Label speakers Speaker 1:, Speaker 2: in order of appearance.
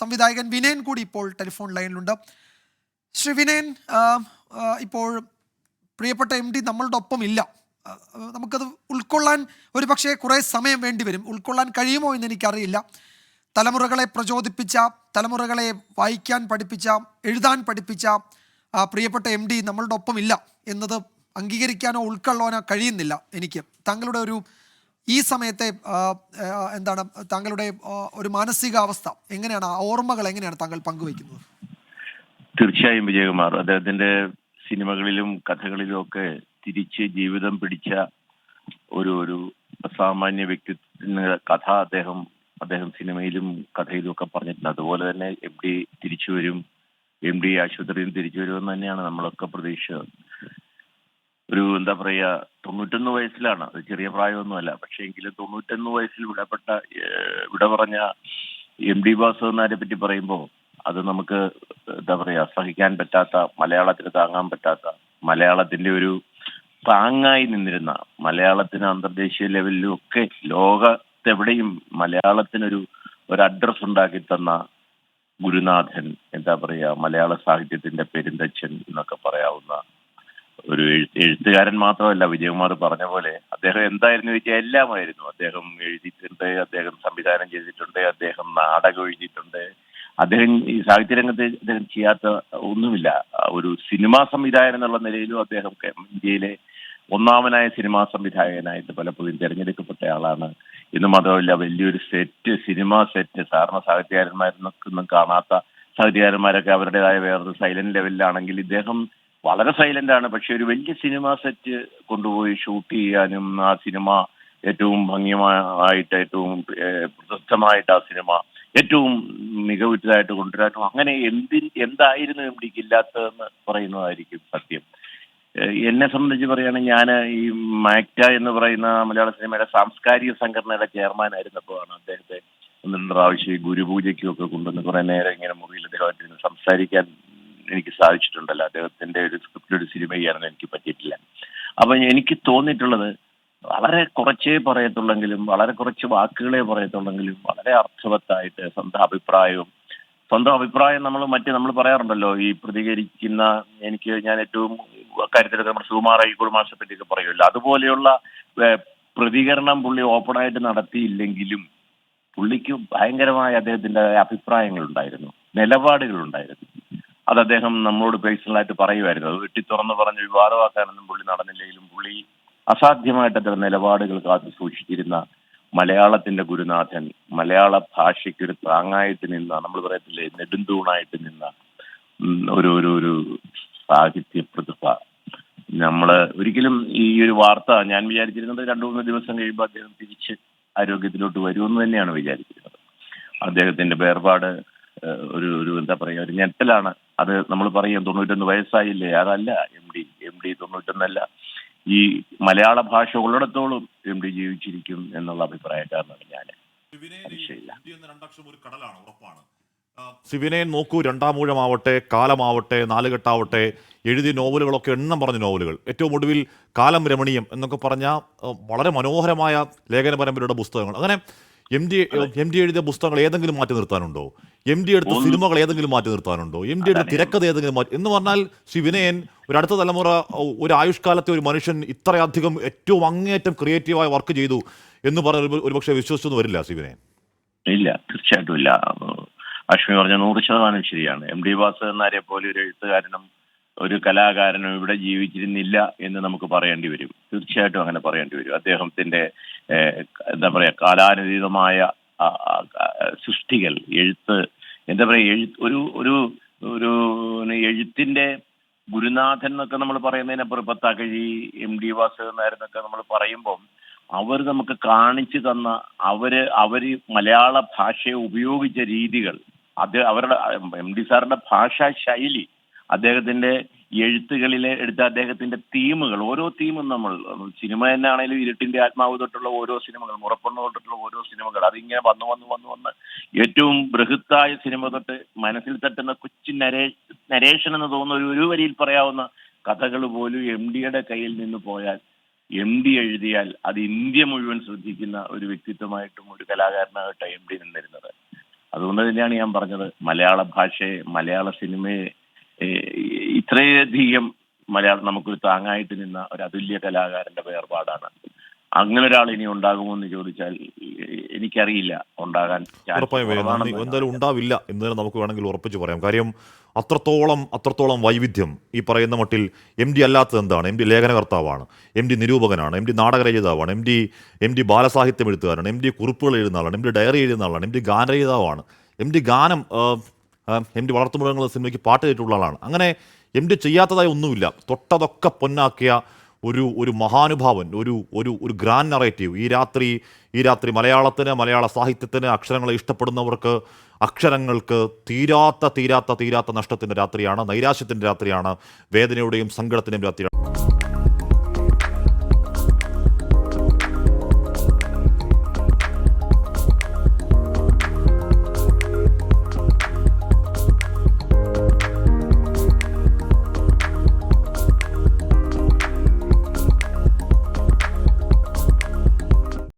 Speaker 1: സംവിധായകൻ വിനയൻ കൂടി ഇപ്പോൾ ടെലിഫോൺ ലൈനിലുണ്ട്. ശ്രീ വിനയൻ ഇപ്പോൾ പ്രിയപ്പെട്ട എം ഡി നമ്മളുടെ ഒപ്പം ഇല്ല നമുക്കത് ഉൾക്കൊള്ളാൻ ഒരു പക്ഷേ കുറേ സമയം വേണ്ടി വരും. ഉൾക്കൊള്ളാൻ കഴിയുമോ എന്ന് എനിക്കറിയില്ല. തലമുറകളെ പ്രചോദിപ്പിച്ച തലമുറകളെ വായിക്കാൻ പഠിപ്പിച്ച എഴുതാൻ പഠിപ്പിച്ച പ്രിയപ്പെട്ട എം ഡി നമ്മളുടെ ഒപ്പം ഇല്ല എന്നത് അംഗീകരിക്കാനോ ഉൾക്കൊള്ളാനോ കഴിയുന്നില്ല എനിക്ക്. താങ്കളുടെ ഒരു ഈ സമയത്തെ എന്താണ് താങ്കളുടെ ഒരു മാനസികാവസ്ഥ എങ്ങനെയാണ് ആ ഓർമ്മകൾ എങ്ങനെയാണ് താങ്കൾ പങ്കുവയ്ക്കുന്നത്?
Speaker 2: തീർച്ചയായും വിജയകുമാർ. അദ്ദേഹത്തിന്റെ സിനിമകളിലും കഥകളിലും ഒക്കെ തിരിച്ച് ജീവിതം പിടിച്ച ഒരു ഒരു അസാമാന്യ വ്യക്തിത്വത്തിന് കഥ അദ്ദേഹം അദ്ദേഹം സിനിമയിലും കഥയിലും ഒക്കെ പറഞ്ഞിട്ടുണ്ട്. അതുപോലെ തന്നെ എം ഡി തിരിച്ചു വരും എം ഡി ആശുപത്രിയിൽ തിരിച്ചു വരുമെന്ന് തന്നെയാണ് നമ്മളൊക്കെ പ്രതീക്ഷിച്ചത്. ഒരു എന്താ പറയാ തൊണ്ണൂറ്റൊന്ന് വയസ്സിലാണ്. അത് ചെറിയ പ്രായമൊന്നുമല്ല. പക്ഷേ എങ്കിലും തൊണ്ണൂറ്റൊന്ന് വയസ്സിൽ വിടപ്പെട്ട വിട പറഞ്ഞ എം ഡി വാസുദേവനാരെ പറ്റി പറയുമ്പോൾ അത് നമുക്ക് എന്താ പറയാ സഹിക്കാൻ പറ്റാത്ത മലയാളത്തിന് താങ്ങാൻ പറ്റാത്ത മലയാളത്തിന്റെ ഒരു താങ്ങായി നിന്നിരുന്ന മലയാളത്തിന് അന്തർദേശീയ ലെവലിലും ഒക്കെ ലോകത്തെവിടെയും മലയാളത്തിനൊരു ഒരു അഡ്രസ് ഉണ്ടാക്കി തന്ന ഗുരുനാഥൻ എന്താ പറയാ മലയാള സാഹിത്യത്തിന്റെ പെരുന്തച്ഛൻ എന്നൊക്കെ പറയാവുന്ന ഒരു എഴുത്തുകാരൻ മാത്രമല്ല വിജയകുമാർ പറഞ്ഞ പോലെ അദ്ദേഹം എന്തായിരുന്നു ചോദിച്ചാൽ എല്ലാമായിരുന്നു. അദ്ദേഹം എഴുതിയിട്ടുണ്ട് അദ്ദേഹം സംവിധാനം ചെയ്തിട്ടുണ്ട് അദ്ദേഹം നാടകം എഴുതിയിട്ടുണ്ട്. അദ്ദേഹം ഈ സാഹിത്യ രംഗത്ത് അദ്ദേഹം ചെയ്യാത്ത ഒന്നുമില്ല. ഒരു സിനിമാ സംവിധായകൻ എന്നുള്ള നിലയിലും അദ്ദേഹം ഇന്ത്യയിലെ ഒന്നാമനായ സിനിമാ സംവിധായകനായിട്ട് പലപ്പോഴും തിരഞ്ഞെടുക്കപ്പെട്ട ആളാണ്. എന്ന് മാത്രമല്ല വലിയൊരു സെറ്റ് സിനിമാ സെറ്റ് സാധാരണ സാഹിത്യകാരന്മാരൊന്നും കാണാത്ത സാഹിത്യകാരന്മാരൊക്കെ അവരുടേതായ വേറൊരു സൈലന്റ് ലെവലിലാണെങ്കിൽ ഇദ്ദേഹം വളരെ സൈലന്റ് ആണ്. പക്ഷെ ഒരു വലിയ സിനിമ സെറ്റ് കൊണ്ടുപോയി ഷൂട്ട് ചെയ്യാനും ആ സിനിമ ഏറ്റവും ഭംഗിയമായിട്ട് ഏറ്റവും പ്രശസ്തമായിട്ട് ആ സിനിമ ഏറ്റവും മികവുറ്റതായിട്ട് കൊണ്ടുവരാനും അങ്ങനെ എന്തി എന്തായിരുന്നു എം ഡിക്ക് ഇല്ലാത്തതെന്ന് പറയുന്നതായിരിക്കും സത്യം. എന്നെ സംബന്ധിച്ച് പറയുകയാണെങ്കിൽ ഞാൻ ഈ മാക്ട എന്ന് പറയുന്ന മലയാള സിനിമയുടെ സാംസ്കാരിക സംഘടനയുടെ ചെയർമാൻ ആയിരുന്നപ്പോഴാണ് അദ്ദേഹത്തെ ഒന്ന് പ്രാവശ്യം ഗുരുപൂജയ്ക്കും ഒക്കെ കൊണ്ടുവന്ന് കുറെ നേരം ഇങ്ങനെ മുറിയിൽ അദ്ദേഹമായിട്ടിരുന്ന് സംസാരിക്കാൻ എനിക്ക് സാധിച്ചിട്ടുണ്ടല്ലോ. അദ്ദേഹത്തിന്റെ ഒരു സ്ക്രിപ്റ്റ് ഒരു സിനിമ ചെയ്യാനൊന്നും എനിക്ക് പറ്റിയിട്ടില്ല. അപ്പൊ എനിക്ക് തോന്നിയിട്ടുള്ളത് വളരെ കുറച്ചേ പറയത്തുള്ളെങ്കിലും വളരെ കുറച്ച് വാക്കുകളെ പറയത്തുള്ളെങ്കിലും വളരെ അർത്ഥവത്തായിട്ട് സ്വന്തം അഭിപ്രായവും സ്വന്തം അഭിപ്രായം നമ്മൾ മറ്റേ നമ്മൾ പറയാറുണ്ടല്ലോ ഈ പ്രതികരിക്കുന്ന എനിക്ക് ഞാൻ ഏറ്റവും കാര്യത്തിലൊക്കെ നമ്മുടെ സുകുമാർ അയ്യക്കോട് മാഷെ പറ്റിയൊക്കെ പറയുമല്ലോ. അതുപോലെയുള്ള പ്രതികരണം പുള്ളി ഓപ്പണായിട്ട് നടത്തിയില്ലെങ്കിലും പുള്ളിക്ക് ഭയങ്കരമായ അദ്ദേഹത്തിന്റെ അഭിപ്രായങ്ങൾ ഉണ്ടായിരുന്നു നിലപാടുകൾ ഉണ്ടായിരുന്നു അത് അദ്ദേഹം നമ്മളോട് പേഴ്സണലായിട്ട് പറയുമായിരുന്നു. അത് വെട്ടി തുറന്നു പറഞ്ഞ് വിവാദമാക്കാനൊന്നും പുള്ളി നടന്നില്ലെങ്കിലും പുള്ളി അസാധ്യമായിട്ട് അത്തരം നിലപാടുകൾ കാത്തു സൂക്ഷിച്ചിരുന്ന മലയാളത്തിന്റെ ഗുരുനാഥൻ മലയാള ഭാഷയ്ക്ക് ഒരു താങ്ങായിട്ട് നിന്ന നമ്മൾ പറയത്തില്ലേ നെടുന്തൂണായിട്ട് നിന്ന ഒരു ഒരു ഒരു സാഹിത്യ പ്രതിഭ. നമ്മൾ ഒരിക്കലും ഈ ഒരു വാർത്ത ഞാൻ വിചാരിച്ചിരുന്നത് രണ്ടു മൂന്ന് ദിവസം കഴിയുമ്പോൾ അദ്ദേഹം തിരിച്ച് ആരോഗ്യത്തിലോട്ട് വരുമെന്ന് തന്നെയാണ് വിചാരിച്ചിരുന്നത്. അദ്ദേഹത്തിന്റെ വേർപാട് ഒരു ഒരു എന്താ പറയുക ഒരു ഞെട്ടലാണ് അത് നമ്മൾ പറയും തൊണ്ണൂറ്റൊന്ന് വയസ്സായില്ലേ? അതല്ല എം ഡി എം ഡി തൊണ്ണൂറ്റൊന്നല്ല. ഈ മലയാള ഭാഷ ഉള്ളിടത്തോളം എം ഡി ജീവിച്ചിരിക്കും എന്നുള്ള അഭിപ്രായക്കാരനാണ് ഞാൻ
Speaker 3: സിവിനയൻ ഈ രണ്ടാം നോക്കൂ രണ്ടാമൂഴമാവട്ടെ കാലമാവട്ടെ നാലുകെട്ടാവട്ടെ എഴുതിയ നോവലുകളൊക്കെ എണ്ണം പറഞ്ഞ നോവലുകൾ. ഏറ്റവും ഒടുവിൽ കാലം രമണീയം എന്നൊക്കെ പറഞ്ഞ വളരെ മനോഹരമായ ലേഖന പരമ്പരയുടെ പുസ്തകങ്ങൾ. അങ്ങനെ എം ഡി എം ഡി എഴുതിയ പുസ്തകങ്ങൾ ഏതെങ്കിലും മാറ്റി നിർത്താനുണ്ടോ? എം ഡി എടുത്ത സിനിമകൾ ഏതെങ്കിലും മാറ്റി നിർത്താനുണ്ടോ? എം ഡി എടുത്ത തിരക്കഥ ഏതെങ്കിലും മാറ്റി എന്ന് പറഞ്ഞാൽ ശ്രീ വിനയൻ ഒരു അടുത്ത തലമുറ ഒരു ആയുഷ്കാലത്തെ ഒരു മനുഷ്യൻ ഇത്രയധികം ഏറ്റവും അങ്ങേയറ്റം ക്രിയേറ്റീവായ വർക്ക് ചെയ്തു എന്ന് പറഞ്ഞ ഒരു- ഒരുപക്ഷെ വിശ്വസിച്ചൊന്നും വരില്ല ശ്രീ വിനയൻ.
Speaker 2: ഇല്ല തീർച്ചയായിട്ടും ഇല്ല. അശ്വിനി പറഞ്ഞ നൂറ് ശതമാനം ശരിയാണ്. എം ഡി വാസുദേവനാരെ പോലെ ഒരു എഴുത്തുകാരനും ഒരു കലാകാരനും ഇവിടെ ജീവിച്ചിരുന്നില്ല എന്ന് നമുക്ക് പറയേണ്ടി വരും. തീർച്ചയായിട്ടും അങ്ങനെ പറയേണ്ടി വരും. അദ്ദേഹത്തിന്റെ എന്താ പറയാ കാലാനുതീതമായ സൃഷ്ടികൾ എഴുത്ത് എന്താ പറയാ എഴുത്ത് ഒരു ഒരു ഒരു എഴുത്തിന്റെ ഗുരുനാഥൻ എന്നൊക്കെ നമ്മൾ പറയുന്നതിനപ്പുറം ഇപ്പൊ തകഴി എം ഡി വാസുദേവൻ നമ്മൾ പറയുമ്പോൾ അവർ നമുക്ക് കാണിച്ചു തന്ന അവർ അവർ മലയാള ഭാഷയെ ഉപയോഗിച്ച രീതികൾ അത് അവരുടെ എം ഡി സാറിന്റെ ഭാഷാ ശൈലി അദ്ദേഹത്തിന്റെ എഴുത്തുകളിലെ എടുത്ത അദ്ദേഹത്തിന്റെ തീമുകൾ ഓരോ തീമും നമ്മൾ സിനിമ തന്നെ ആണെങ്കിലും ഇരുട്ടിന്റെ ആത്മാവ് തൊട്ടുള്ള ഓരോ സിനിമകൾ മുറപ്പെണ്ണ തൊട്ടുള്ള ഓരോ സിനിമകൾ അതിങ്ങനെ വന്നു വന്നു വന്നു വന്ന് ഏറ്റവും ബൃഹത്തായ സിനിമ തൊട്ട് മനസ്സിൽ തട്ടുന്ന കൊച്ചു നരേ നരേഷൻ എന്ന് തോന്നുന്ന ഒരു ഒരു വരിയിൽ പറയാവുന്ന കഥകൾ പോലും എം ഡിയുടെ കയ്യിൽ നിന്ന് പോയാൽ എം ഡി എഴുതിയാൽ അത് ഇന്ത്യ മുഴുവൻ ശ്രദ്ധിക്കുന്ന ഒരു വ്യക്തിത്വമായിട്ടും ഒരു കലാകാരനായിട്ടാണ് എം ഡി നിന്നിരുന്നത്. അതുകൊണ്ട് തന്നെയാണ് ഞാൻ പറഞ്ഞത് മലയാള ഭാഷയെ മലയാള സിനിമയെ ഇത്രയധികം മലയാളം നമുക്കൊരു താങ്ങായിട്ട് നിന്ന ഒരു അതുല്യ കലാകാരന്റെ വേർപാടാണ്. അങ്ങനെ ഒരാൾ ഇനി ഉണ്ടാകുമോ എന്ന് ചോദിച്ചാൽ എനിക്കറിയില്ല ഉണ്ടാകാൻ
Speaker 3: ഉറപ്പായും എന്തായാലും ഉണ്ടാവില്ല എന്ന് തന്നെ നമുക്ക് വേണമെങ്കിൽ ഉറപ്പിച്ച് പറയാം. കാര്യം അത്രത്തോളം അത്രത്തോളം വൈവിധ്യം ഈ പറയുന്ന മട്ടിൽ എം ഡി അല്ലാത്തത് എന്താണ്? എം ഡി ലേഖനകർത്താവാണ് എം ഡി നിരൂപകനാണ് എം ഡി നാടകരചയിതാവാണ് എം ഡി എം ഡി ബാലസാഹിത്യം എഴുത്തുകാരാണ് എം ഡി കുറിപ്പുകൾ എഴുതുന്ന ആളാണ് എം ഡി ഡയറി എഴുതുന്ന ആളാണ് എം ഡി ഗാനരചയിതാവാണ് എം ഡി ഗാനം എം ഡി വളർത്തുമൃഗങ്ങൾ സിനിമയ്ക്ക് പാട്ട് കേട്ടിട്ടുള്ള ആളാണ്. അങ്ങനെ എം ഡി ചെയ്യാത്തതായി ഒന്നുമില്ല. തൊട്ടതൊക്കെ പൊന്നാക്കിയ ഒരു ഒരു മഹാനുഭാവൻ ഒരു ഒരു ഒരു ഗ്രാൻഡ് നറേറ്റീവ് ഈ രാത്രി ഈ രാത്രി മലയാളത്തിന് മലയാള സാഹിത്യത്തിന് അക്ഷരങ്ങളെ ഇഷ്ടപ്പെടുന്നവർക്ക് അക്ഷരങ്ങൾക്ക് തീരാത്ത തീരാത്ത തീരാത്ത നഷ്ടത്തിന്റെ രാത്രിയാണ് നൈരാശ്യത്തിന്റെ രാത്രിയാണ് വേദനയുടെയും സങ്കടത്തിന്റെയും രാത്രിയാണ്.